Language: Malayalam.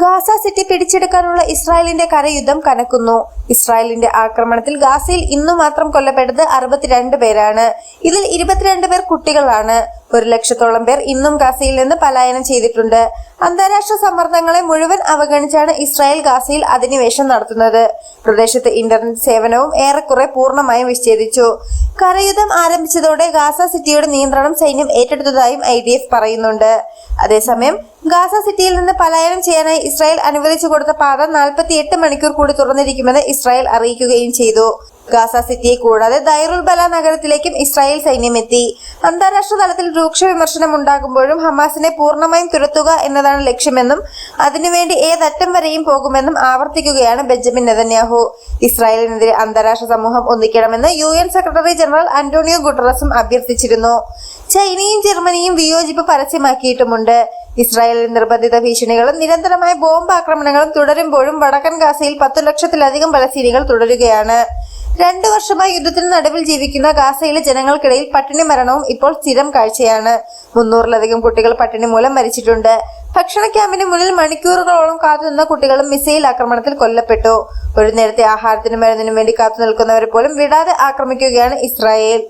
ഗാസ സിറ്റി പിടിച്ചെടുക്കാനുള്ള ഇസ്രായേലിന്റെ കരയുദ്ധം കനക്കുന്നു. ഇസ്രായേലിന്റെ ആക്രമണത്തിൽ ഗാസയിൽ ഇന്നു മാത്രം കൊല്ലപ്പെട്ടത് അറുപത്തിരണ്ട് പേരാണ്. ഇതിൽ ഇരുപത്തിരണ്ട് പേർ കുട്ടികളാണ്. ഒരു ലക്ഷത്തോളം പേർ ഇന്നും ഗാസയിൽ നിന്ന് പലായനം ചെയ്തിട്ടുണ്ട്. അന്താരാഷ്ട്ര സമ്മർദ്ദങ്ങളെ മുഴുവൻ അവഗണിച്ചാണ് ഇസ്രായേൽ ഗാസയിൽ അധിനിവേശം നടത്തുന്നത്. പ്രദേശത്ത് ഇന്റർനെറ്റ് സേവനവും ഏറെക്കുറെ പൂർണമായും വിച്ഛേദിച്ചു കരയുദ്ധം ആരംഭിച്ചതോടെ ഗാസ സിറ്റിയുടെ നിയന്ത്രണം സൈന്യം ഏറ്റെടുത്തതായും ഐ പറയുന്നുണ്ട്. അതേസമയം ഗാസ സിറ്റിയിൽ നിന്ന് പലായനം ചെയ്യാനായി ഇസ്രായേൽ അനുവദിച്ചു കൊടുത്ത പാത നാൽപ്പത്തിയെട്ട് മണിക്കൂർ കൂടി തുറന്നിരിക്കുമെന്ന് ഇസ്രായേൽ അറിയിക്കുകയും ചെയ്തു. ഗാസ സിറ്റിയെ കൂടാതെ ദൈറുൽ ബല നഗരത്തിലേക്കും ഇസ്രായേൽ സൈന്യം എത്തി. അന്താരാഷ്ട്ര തലത്തിൽ രൂക്ഷ വിമർശനം ഉണ്ടാകുമ്പോഴും ഹമാസിനെ പൂർണമായും തുരത്തുക എന്നതാണ് ലക്ഷ്യമെന്നും അതിനുവേണ്ടി ഏതറ്റം വരെയും പോകുമെന്നും ആവർത്തിക്കുകയാണ് ബെഞ്ചമിൻ നെതന്യാഹു. ഇസ്രായേലിനെതിരെ അന്താരാഷ്ട്ര സമൂഹം ഒന്നിക്കണമെന്ന് U N secretary general Antonio ഗുട്ടറസും അഭ്യർത്ഥിച്ചിരുന്നു. ചൈനയും ജർമ്മനിയും വിയോജിപ്പ് പരസ്യമാക്കിയിട്ടുമുണ്ട്. ഇസ്രായേലിൽ നിർബന്ധിത ഭീഷണികളും നിരന്തരമായ ബോംബ് ആക്രമണങ്ങളും തുടരുമ്പോഴും വടക്കൻ ഗാസയിൽ പത്തു ലക്ഷത്തിലധികം പലസ്തീനികൾ തുടരുകയാണ്. രണ്ടു വർഷമായി യുദ്ധത്തിന് നടുവിൽ ജീവിക്കുന്ന ഗാസയിലെ ജനങ്ങൾക്കിടയിൽ പട്ടിണി മരണവും ഇപ്പോൾ സ്ഥിരം കാഴ്ചയാണ്. മുന്നൂറിലധികം കുട്ടികൾ പട്ടിണി മൂലം മരിച്ചിട്ടുണ്ട്. ഭക്ഷണ ക്യാമ്പിന് മുന്നിൽ മണിക്കൂറുകളോളം കാത്തുനിന്ന കുട്ടികളും മിസൈൽ ആക്രമണത്തിൽ കൊല്ലപ്പെട്ടു. ഒരു നേരത്തെ ആഹാരത്തിനും മരുന്നിനും വേണ്ടി കാത്തു നിൽക്കുന്നവരെ പോലും വിടാതെ ആക്രമിക്കുകയാണ് ഇസ്രായേൽ.